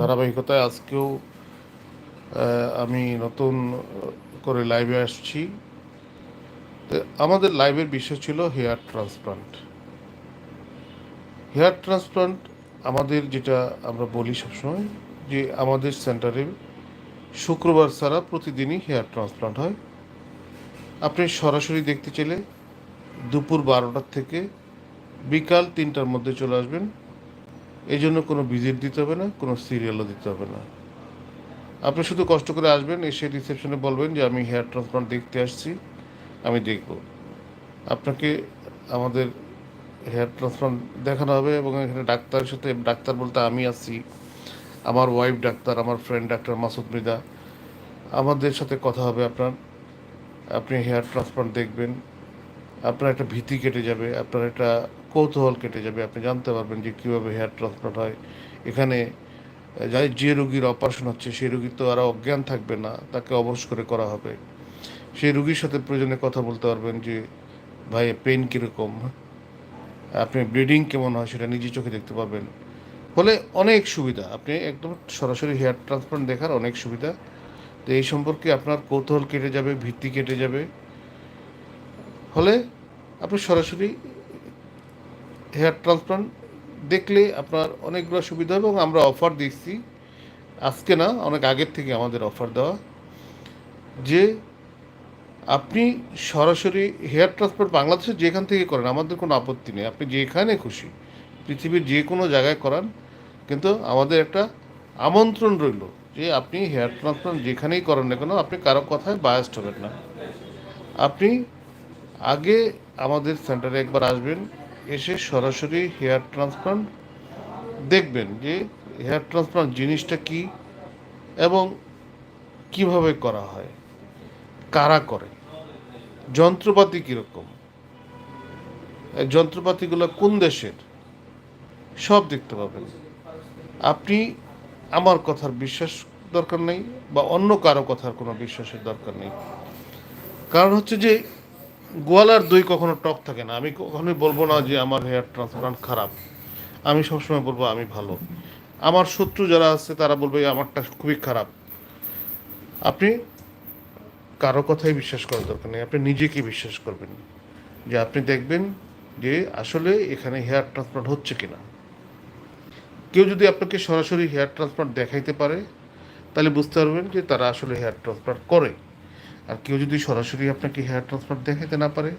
ধারাবাহিকতায় আজকেও আমি নতুন করে লাইভে আসছি। তো আমাদের লাইভের বিষয় ছিল হেয়ার ট্রান্সপ্লান্ট হেয়ার ট্রান্সপ্লান্ট আমাদের যেটা আমরা বলি সবসময়, যে আমাদের সেন্টারে শুক্রবার ছাড়া প্রতিদিনই হেয়ার ট্রান্সপ্লান্ট হয়। আপনি সরাসরি দেখতে চাইলে দুপুর বারোটার থেকে বিকাল তিনটার মধ্যে চলে আসবেন। এই জন্য কোনো ভিজিট দিতে হবে না, কোনো সিরিয়ালও দিতে হবে না। আপনি শুধু কষ্ট করে আসবেন, এসে রিসেপশনে বলবেন যে, আমি হেয়ার ট্রান্সপ্লান্ট দেখতে আসছি, আমি দেখব। আপনাকে আমাদের হেয়ার ট্রান্সপ্লান্ট দেখানো হবে এবং এখানে ডাক্তারের সাথে, ডাক্তার বলতে আমি আছি, আমার ওয়াইফ ডাক্তার, আমার ফ্রেন্ড ডাক্তার মাসুদ মৃদা আমাদের সাথে কথা হবে আপনার। আপনি হেয়ার ট্রান্সপ্লান্ট দেখবেন। আপনার একটা ভীতি কেটে যাবে, আপনার একটা কৌতূহল কেটে যাবে। আপনি জানতে পারবেন যে কীভাবে হেয়ার ট্রান্সপ্লান্ট হয় এখানে যাই যে রুগীর অপারেশন হচ্ছে, সেই রুগী তো আর অজ্ঞান থাকবে না, তাকে অবশ করে করা হবে। সেই রুগীর সাথে প্রয়োজনে কথা বলতে পারবেন যে, ভাই পেন কীরকম? আপনি ব্লিডিং কেমন হয় সেটা নিজে চোখে দেখতে পারবেন। ফলে অনেক সুবিধা। আপনি একদম সরাসরি হেয়ার ট্রান্সপ্লান্ট দেখার অনেক সুবিধা। তো এই সম্পর্কে আপনার কৌতূহল কেটে যাবে ভিত্তি কেটে যাবে। ফলে আপনি সরাসরি হেয়ার ট্রান্সপ্লান্ট দেখলে আপনার অনেকগুলো সুবিধা এবং আমরা অফার দিচ্ছি। আজকে না, অনেক আগের থেকে আমাদের অফার দেওয়া। যে আপনি সরাসরি হেয়ার ট্রান্সপ্লান্ট বাংলাদেশে যেখান থেকে করেন, আমাদের কোনো আপত্তি নেই। আপনি যেখানে খুশি, পৃথিবীর যে কোনো জায়গায় করান। কিন্তু আমাদের একটা আমন্ত্রণ রইল যে আপনি হেয়ার ট্রান্সপ্লান্ট যেখানেই করেন না কেন, আপনি কারও কথায় বায়াস্ট হবেন না। আপনি আগে আমাদের সেন্টারে একবার আসবেন। এসে সরাসরি হেয়ার ট্রান্সপ্লান্ট দেখবেন যে হেয়ার ট্রান্সপ্লান্ট জিনিসটা কি এবং কীভাবে করা হয়, কারা করে, যন্ত্রপাতি কীরকম যন্ত্রপাতিগুলো কোন দেশের, সব দেখতে পাবেন। আপনি আমার কথার বিশ্বাস দরকার নেই বা অন্য কারও কথার কোনো বিশ্বাসের দরকার নেই। কারণ হচ্ছে যে গোয়ালার দই কখনো টক থাকে না। আমি কখনোই বলব না যে আমার হেয়ার ট্রান্সপ্লান্ট খারাপ। আমি সবসময় বলব আমি ভালো। আমার শত্রু যারা আছে, তারা বলবে আমারটা খুবই খারাপ। আপনি কারও কথাই বিশ্বাস করার দরকার নেই। আপনি নিজেকে বিশ্বাস করবেন। যে আপনি দেখবেন যে আসলে এখানে হেয়ার ট্রান্সপ্লান্ট হচ্ছে কিনা। কেউ যদি আপনাকে সরাসরি হেয়ার ট্রান্সপ্লান্ট দেখাইতে পারে, তাহলে বুঝতে পারবেন যে তারা আসলে হেয়ার ট্রান্সপ্লান্ট করে। আর কেউ যদি সরাসরি আপনাকে হেয়ার ট্রান্সপ্লান্ট দেখাতে না পারে,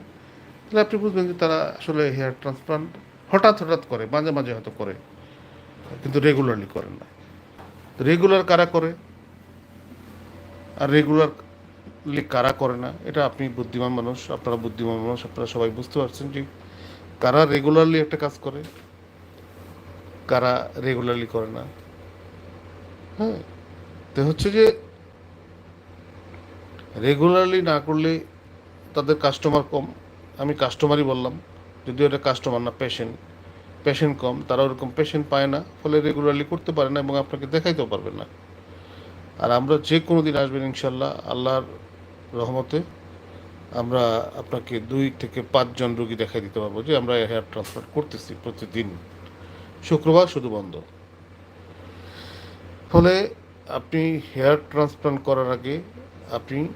তাহলে আপনি বুঝবেন যে তারা আসলে হেয়ার ট্রান্সপ্লান্ট হঠাৎ হঠাৎ করে, মাঝে মাঝে হয়তো করে, কিন্তু রেগুলারলি করেন না। রেগুলার কারা করে? আর রেগুলারলি কারা করে না? এটা আপনি বুদ্ধিমান মানুষ, আপনারা বুদ্ধিমান মানুষ, আপনারা সবাই বুঝতে পারছেন যে কারা রেগুলারলি একটা কাজ করে, কারা রেগুলারলি করে না। হ্যাঁ তো হচ্ছে যে রেগুলারলি না করলে তাদের কাস্টমার কম। আমি কাস্টমারই বললাম, যদিও এটা কাস্টমার না পেশেন্ট পেশেন্ট কম, তারা ওরকম পেশেন্ট পায় না, ফলে রেগুলারলি করতে পারে না এবং আপনাকে দেখাইতেও পারবে না। আর আমরা যে কোনো দিন আসবেন ইনশাল্লাহ আল্লাহর রহমতে আমরা আপনাকে দুই থেকে পাঁচজন রুগী দেখাই দিতে পারব যে আমরা হেয়ার ট্রান্সফার করতেছি প্রতিদিন। শুক্রবার শুধু বন্ধ। ফলে আপনি হেয়ার ট্রান্সপ্লান্ট করার আগে আপনি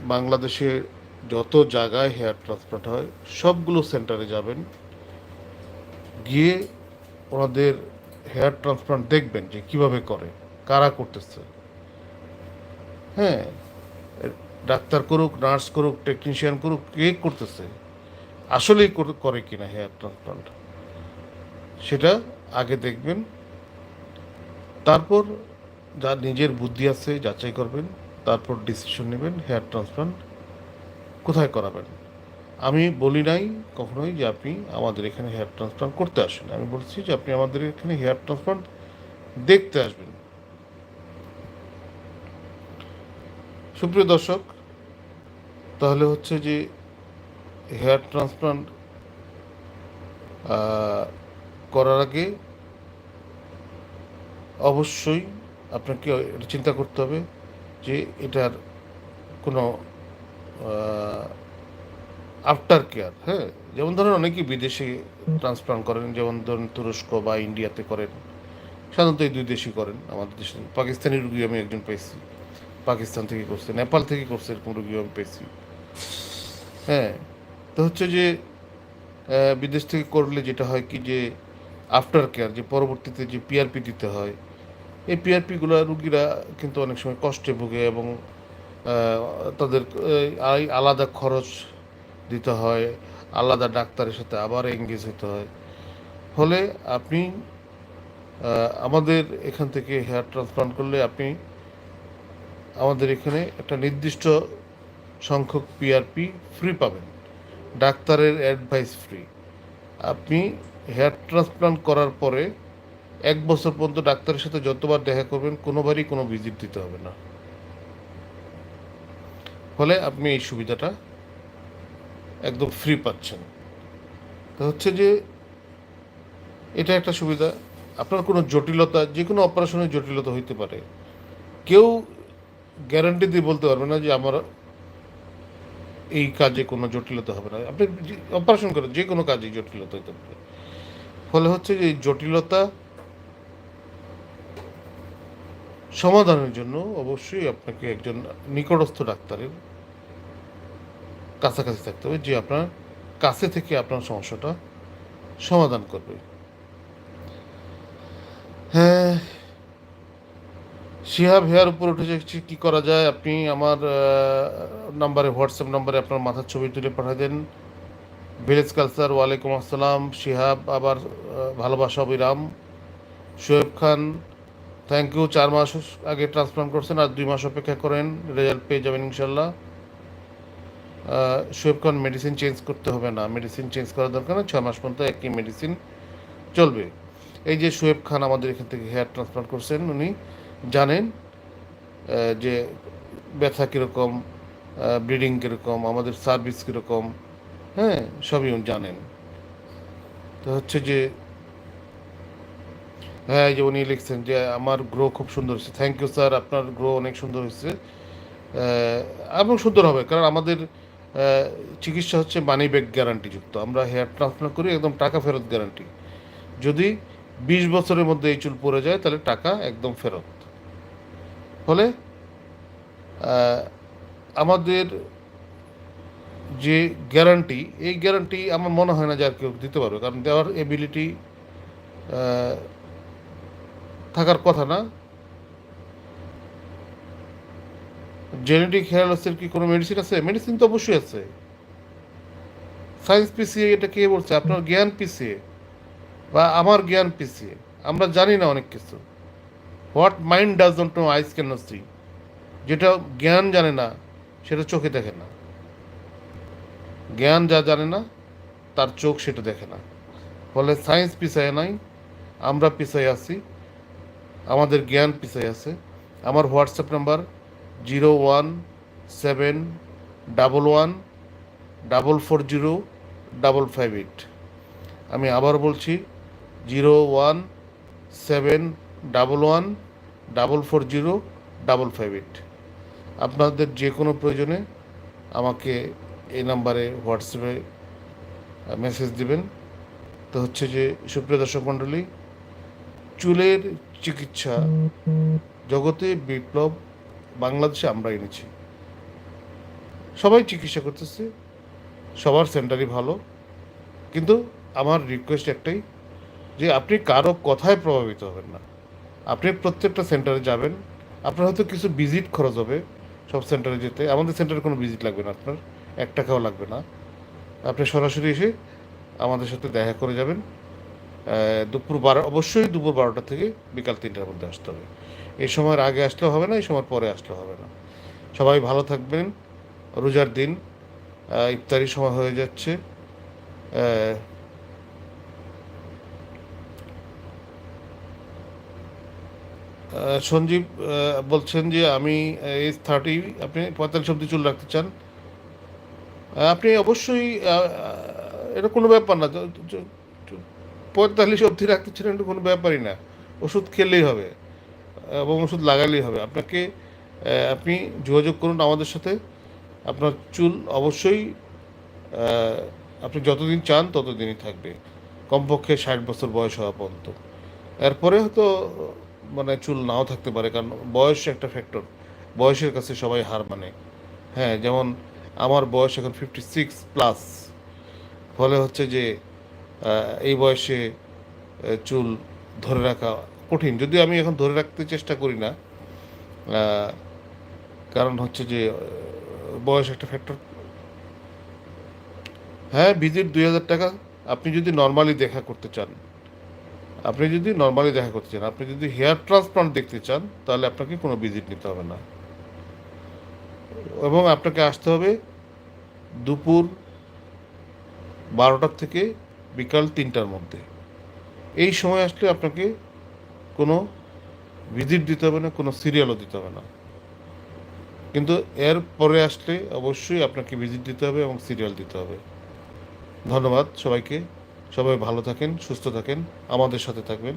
বাংলাদেশে যত জায়গায় হেয়ার ট্রান্সপ্লান্ট হয় সবগুলো সেন্টারে যাবেন। গিয়ে ওনাদের হেয়ার ট্রান্সপ্লান্ট দেখবেন যে কীভাবে করে, কারা করতেছে। হ্যাঁ ডাক্তার করুক, নার্স করুক, টেকনিশিয়ান করুক, কে করতেছে, আসলেই কর- করে কিনা হেয়ার ট্রান্সপ্লান্ট। সেটা আগে দেখবেন। তারপর যা নিজের বুদ্ধি আছে যাচাই করবেন। তারপর ডিসিশন নেবেন হেয়ার ট্রান্সপ্লান্ট কোথায় করাবেন? আমি বলি নাই কখনোই যে আপনি আমাদের এখানে হেয়ার ট্রান্সপ্লান্ট করতে আসেন। আমি বলছি যে আপনি আমাদের এখানে হেয়ার ট্রান্সপ্লান্ট দেখতে আসবেন। সুপ্রিয় দর্শক, তাহলে হচ্ছে যে হেয়ার ট্রান্সপ্লান্ট করার আগে অবশ্যই আপনাকে চিন্তা করতে হবে। যে এটার কোনো আফটার কেয়ার হ্যাঁ? যেমন ধরেন অনেকেই বিদেশে ট্রান্সপ্লান্ট করেন যেমন ধরুন তুরস্ক বা ইন্ডিয়াতে করেন। সাধারণত এই দুই দেশই করেন আমাদের দেশে। পাকিস্তানি রুগী আমি একজন পেয়েছি। পাকিস্তান থেকে করছে নেপাল থেকে করছে এরকম রুগীও আমি পেয়েছি। হ্যাঁ তো হচ্ছে যে বিদেশ থেকে করলে যেটা হয় কি যে আফটার কেয়ার যে পরবর্তীতে যে পিআরপি দিতে হয় এই পিআরপিগুলো রুগীরা কিন্তু অনেক সময় কষ্টে ভোগে এবং তাদের আলাদা খরচ দিতে হয়, আলাদা ডাক্তারের সাথে আবার এঙ্গেজ হতে হয়। ফলে আপনি আমাদের এখান থেকে হেয়ার ট্রান্সপ্লান্ট করলে আপনি আমাদের এখানে একটা নির্দিষ্ট সংখ্যক পিআরপি ফ্রি পাবেন। ডাক্তারের অ্যাডভাইস ফ্রি আপনি হেয়ার ট্রান্সপ্লান্ট করার পরে এক বছর পর্যন্ত ডাক্তারের সাথে যতবার দেখা করবেন, কোনোবারই কোনো ভিজিট দিতে হবে না। ফলে আপনি এই সুবিধাটা একদম ফ্রি পাচ্ছেন। তো হচ্ছে যে, এটা একটা সুবিধা। আপনার কোনো জটিলতা, যে কোনো অপারেশনের জটিলতা হইতে পারে। কেউ গ্যারান্টি দিয়ে বলতে পারবে না যে আমার এই কাজে কোনো জটিলতা হবে না। আপনি অপারেশন করেন, যে কোনো কাজে জটিলতা হইতে পারে। ফলে হচ্ছে যে জটিলতা সমাধানের জন্য অবশ্যই আপনাকে একজন নিকটস্থ ডাক্তারের কাছাকাছি থাকতে হবে, যে আপনার কাছে থেকে আপনার সমস্যাটা সমাধান করবে। হ্যাঁ শিহাব হেয়ার উপর উঠে যাচ্ছি কী করা যায়? আপনি আমার নাম্বারে, হোয়াটসঅ্যাপ নাম্বারে আপনার মাথার ছবি তুলে পাঠিয়ে দেন। ভিলেজ কালচার, ওয়ালাইকুম আসসালাম। শিহাব, আবার ভালোবাসা অবিরাম। শোয়েব খান থ্যাংক ইউ চার মাস আগে ট্রান্সপ্লান্ট করছেন আর দুই মাস অপেক্ষা করেন রেজাল্ট পেয়ে যাবেন ইনশাল্লাহ শোয়েব খান মেডিসিন চেঞ্জ করতে হবে না মেডিসিন চেঞ্জ করার দরকার না ছয় মাস পর্যন্ত একই মেডিসিন চলবে। এই যে শোয়েব খান আমাদের এখান থেকে হেয়ার ট্রান্সপ্লান্ট করছেন উনি, জানেন যে ব্যথা কীরকম ব্লিডিং কীরকম, আমাদের সার্ভিস কীরকম হ্যাঁ সবই উনি জানেন। তো হচ্ছে যে হ্যাঁ যে উনি লিখছেন যে আমার গ্রো খুব সুন্দর হয়েছে। থ্যাংক ইউ স্যার আপনার গ্রো অনেক সুন্দর হয়েছে। এবং সুন্দর হবে, কারণ আমাদের চিকিৎসা হচ্ছে মানি ব্যাগ গ্যারান্টিযুক্ত আমরা হেয়ার ট্রান্সপ্লান্ট করি, একদম টাকা ফেরত গ্যারান্টি যদি বিশ বছরের মধ্যে এই চুল পড়ে যায়, তাহলে টাকা একদম ফেরত। ফলে আমাদের যে গ্যারান্টি এই গ্যারান্টি আমার মনে হয় না যে আর কেউ দিতে পারবে, কারণ দেওয়ার এবিলিটি থাকার কথা না। জেনেটিক হেয়ার লসের কি কোনো মেডিসিন আছে? মেডিসিন তো অবশ্যই আছে। সায়েন্স পিসিএ এটা কে বলছে? আপনার জ্ঞান পিসিএ বা আমার জ্ঞান পিসিএ আমরা জানি না অনেক কিছু। What mind does not know eyes can see যেটা জ্ঞান জানে না, সেটা চোখে দেখে না। জ্ঞান যা জানে না, তার চোখ সেটা দেখে না। ফলে সায়েন্স পিছায় নাই, আমরা পিছায় আছি। আমাদের জ্ঞান পিছায় আছে। আমার WhatsApp number zero one seven double one double four zero double five eight. আমি আবার বলছি zero one seven double one double four zero double five eight. আপনাদের যে কোনো প্রয়োজনে আমাকে এই নাম্বারে হোয়াটসঅ্যাপে মেসেজ দিবেন। তো হচ্ছে যে সুপ্রিয় দর্শক মণ্ডলী, চুলের চিকিৎসা জগতে বিপ্লব বাংলাদেশে আমরা এনেছি। সবাই চিকিৎসা করতেছে, সবার সেন্টারই ভালো। কিন্তু আমার রিকোয়েস্ট একটাই, যে আপনি কারও কথায় প্রভাবিত হবেন না। আপনি প্রত্যেকটা সেন্টারে যাবেন, আপনার হয়তো কিছু ভিজিট খরচ হবে সব সেন্টারে যেতে। আমাদের সেন্টারে কোনো ভিজিট লাগবে না আপনার, এক টাকাও লাগবে না। আপনি সরাসরি এসে আমাদের সাথে দেখা করে যাবেন। দুপুর বারো অবশ্যই দুপুর বারোটা থেকে বিকাল তিনটার মধ্যে আসতে হবে। এই সময়ের আগে আসলেও হবে না এই সময় পরে আসলেও হবে না। সবাই ভালো থাকবেন রোজার দিন আহ, ইফতারির সময় হয়ে যাচ্ছে। সঞ্জীব বলছেন যে আমি এজ থার্টি আপনি পঁয়তাল্লিশ অব্দি চুল রাখতে চান। আপনি অবশ্যই এটা কোনো ব্যাপার না। পঁয়তাল্লিশ অবধি রাখতে চান এটা কোনো ব্যাপারই না। ওষুধ খেলেই হবে, এবং ওষুধ লাগালেই হবে। আপনাকে আপনি যোগাযোগ করুন আমাদের সাথে। আপনার চুল অবশ্যই আপনি যতদিন চান ততদিনই থাকবে। কমপক্ষে ষাট বছর বয়স হওয়া পর্যন্ত। এরপরে হয়তো মানে চুল নাও থাকতে পারে, কারণ বয়স একটা ফ্যাক্টর বয়সের কাছে সবাই হার মানে। হ্যাঁ যেমন আমার বয়স এখন ফিফটি সিক্স প্লাস ফলে হচ্ছে যে এই বয়সে চুল ধরে রাখা কঠিন। যদিও আমি এখন ধরে রাখতে চেষ্টা করি না কারণ হচ্ছে যে বয়স একটা ফ্যাক্টর হ্যাঁ ভিজিট দুই হাজার টাকা আপনি যদি নর্মালি দেখা করতে চান, আপনি যদি নর্মালি দেখা করতে চান, আপনি যদি হেয়ার ট্রান্সপ্লান্ট দেখতে চান, তাহলে আপনাকে কোনো ভিজিট নিতে হবে না। এবং আপনাকে আসতে হবে দুপুর বারোটার থেকে বিকাল তিনটার মধ্যে। এই সময় আসলে আপনাকে কোনো ভিজিট দিতে হবে না, কোনো সিরিয়ালও দিতে হবে না। কিন্তু এর পরে আসলে অবশ্যই আপনাকে ভিজিট দিতে হবে এবং সিরিয়াল দিতে হবে। ধন্যবাদ সবাইকে। সবাই ভালো থাকেন, সুস্থ থাকেন, আমাদের সাথে থাকবেন।